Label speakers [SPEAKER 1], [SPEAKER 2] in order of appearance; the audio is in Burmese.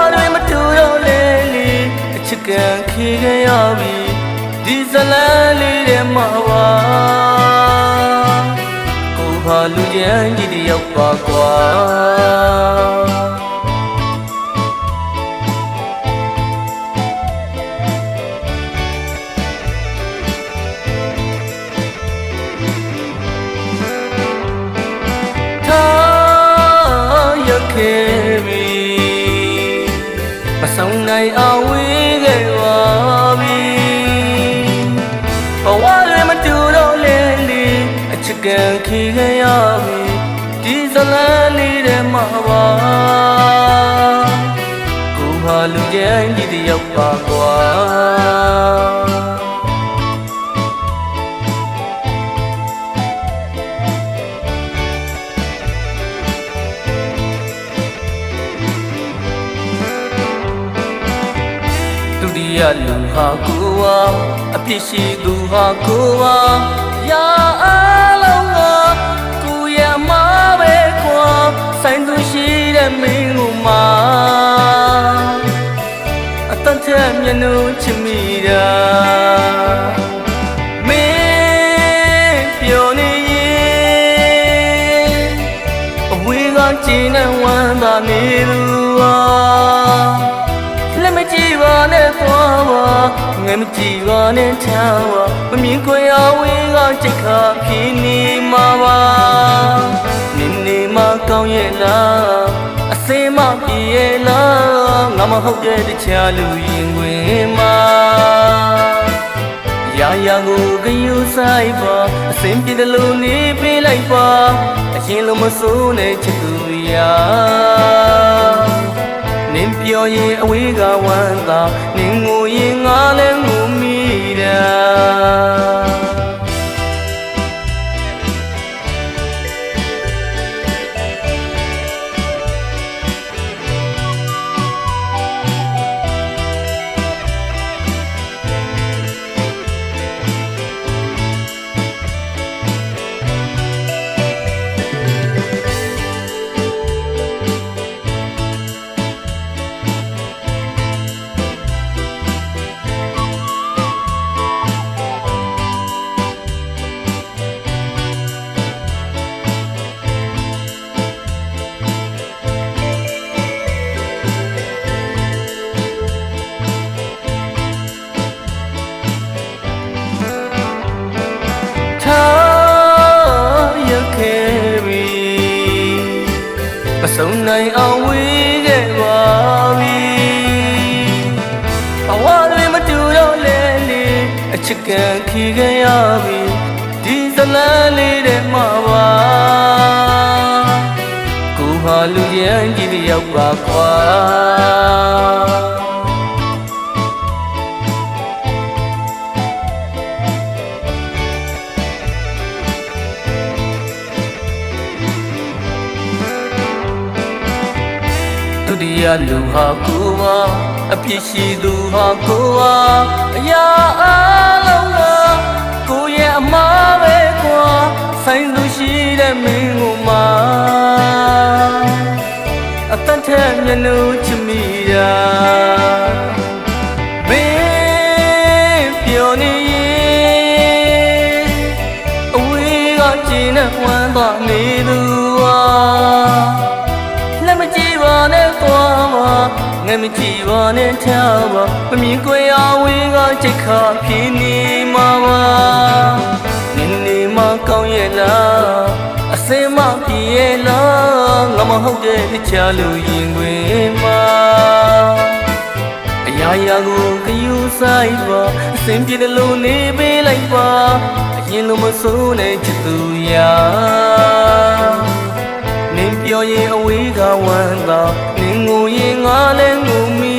[SPEAKER 1] ဝတွေမတူတော့လေလေအချစ်ကန်ခေခဲ့ရပြီဒီဇလန်းလေးထဲမှာပါကိုဟာလူချမ်းကြီးတယောက်ပါကွာ ဆောင်နိုင်အောင်ဝေးခဲ့ပါပြီဘဝတွေမတူတော့လေလေအချစ်ကန်ခေခဲ့ရပြီဒီဇလန်းလေးထဲမှာပါကိုဟာလူကျန်းကြီးတယောက်ပါကွာ ဒုတိယလူဟာကိုဝါအပြစ်ရှိသူဟာကိုဝါရာအလုံးကကိုရမပဲခွာဆိုင်သူရှိတဲ့မင်းကိုမာအတန်တဲ့မျက်နှာချစ်မိတာမင်းပြောနေရင်အဝေးကကျင်းနဲ့ဝမ်းသာနေသူ မကြည့်ပါနဲ့ထားပါမမြင်ခွင့်အဝေးကစိတ်ခါဖြစ်နေမှာပါနင်းနေမကောင်းရဲ့လားအစင်းမပြေရဲ့လားငါမဟုတ်တဲ့တခြားလူရင်ခွင်မှာရာရာကိုဂယုဆိုင်ပါအစင်ပြေတယ်လို့နေပေးလိုက်ပါအရင်လိုမစိုးနဲ့ချစ်သူရာ နင်ပြောရင်အဝေးကဝမ်းသာနင်ငိုရင်ငါလည်းငို ဆုံးနိုင်အောင်ဝေးခဲ့ပါပြီအဝါတွေမတူတော့လေလေအချစ်ကန်ခေခဲ့ရပြီဒီဇလန်းလေးထဲမှာပါကိုဟာလူရန်ကြီးတယောက်ပါကွာ ဒုတိယလူဟာကိုဝါအပြစ်ရှိသူဟာကိုဝါအရာအလုံးကကိုရဲ့အမားပဲကွာဆိုင်သူရှိတဲ့မင်းကိုမာအတန်တဲ့မျက်နှာချစ်မိတာမင်းပြောနေရင်အဝေးကကျင်းနဲ့ဝမ်းသာနေ ငယ်မကြည့်ပါနဲ့ထားပါမမြင်ကွယ်အဝေးကစိတ်ခါဖြစ်နေမှာပါနင်းနေမကောင်းရဲ့လားအစင်မပြေရဲ့လားငါမဟုတ်တဲ့တခြားလူရင်ခွင်မှာအရာရာကိုခယူဆိုင်ပါအစင်ပြေတယ်လို့နေပေးလိုက်ပါအရင်လိုမစိုးနဲ့ချစ်သူရာနင်ပြောရင်အဝေးကဝမ်းသာနင်ငိုရင် ngó lên ngủ mi